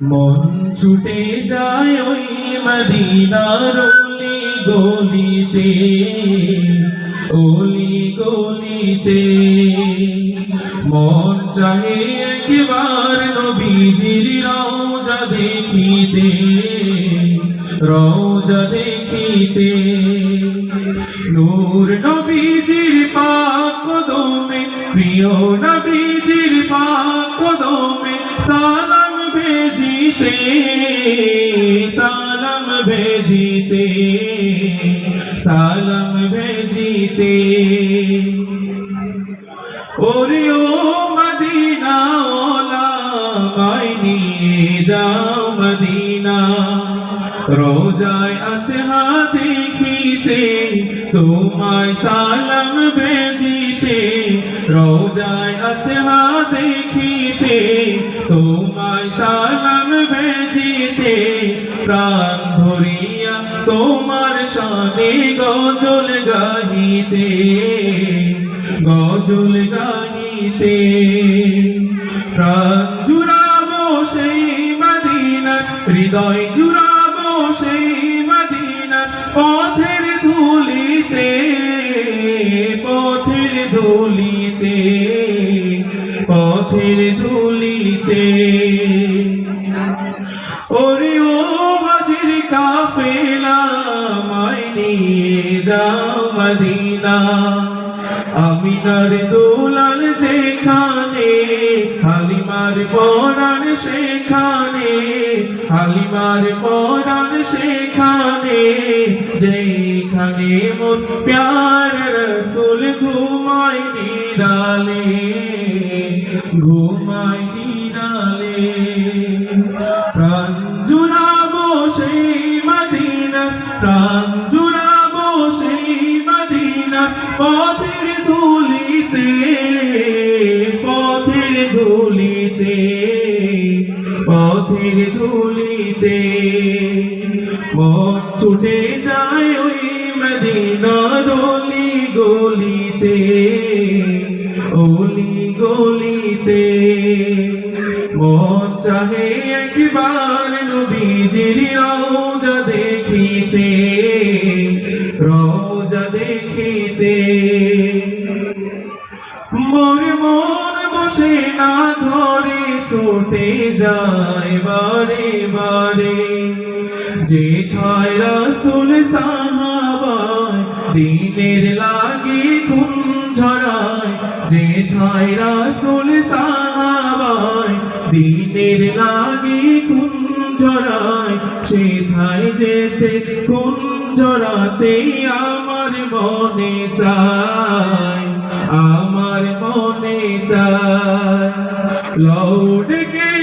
মন ছুটে যায় ওই মদিনার অলি গলিতে অলি গলিতে। মন চাহে একবার নবীজির রওজা দেখিতে রওজা দেখিতে। নূর নবীজির পাক কদমে প্রিয় নবীজির পাক কদমে সালাম ভেজিতে সালাম ভেজিতে সালাম ভেজিতে। ওরে ও মদিনা ওলা মাই নিয়ে যাও মদিনা। রোজায় আতহা দেখিতে তোমায় সালাম ভেজিতে দেখিতে তোমায় সালাম ভেজিতে, প্রাণ ধরিয়া তোমার শানে গজল গাহিতে গজল গাহিতে। প্রাণ জুড়াবো সেই মদিনার, হৃদয় জুড়াবো সেই মদিনার পথের ধুলিতে পথের ধুলিতে। পথের ধুলিতে। ওরে ও হাজির কাফেলা মাই নিয়ে যাও মদিনা। আমিনার দোলাল যেখানে, হালিমার পরাণ সেখানে, হালিমার পরাণ সেখানে যেখানে মোর প্যার রসুল ঘুমাই নিরালে, ঘুমাই নিরালে। প্রাণ জুড়াবো সেই মদিনা, প্রাণ জুড়াবো সেই মদিনা। পথের ধুলিতে পথের ধুলিতে পথের ধুলিতে। মন ছুটে যায় ওই মদিনার অলি গলিতে। অলি গলিতে মন চাহে একবার নবীজির রওজা দেখিতে রওজা দেখিতে। মোর মন বসে না ধরে, ছুটে যায় বারে বারে। যে থায় রাসুল সাহাবায়, দিনের লাগে ঘুম ঝরায় যে থায় রাসুল দিনের সে যেতে কোন জড়াতে আমার মনে চায়, আমার মনে চায়। কে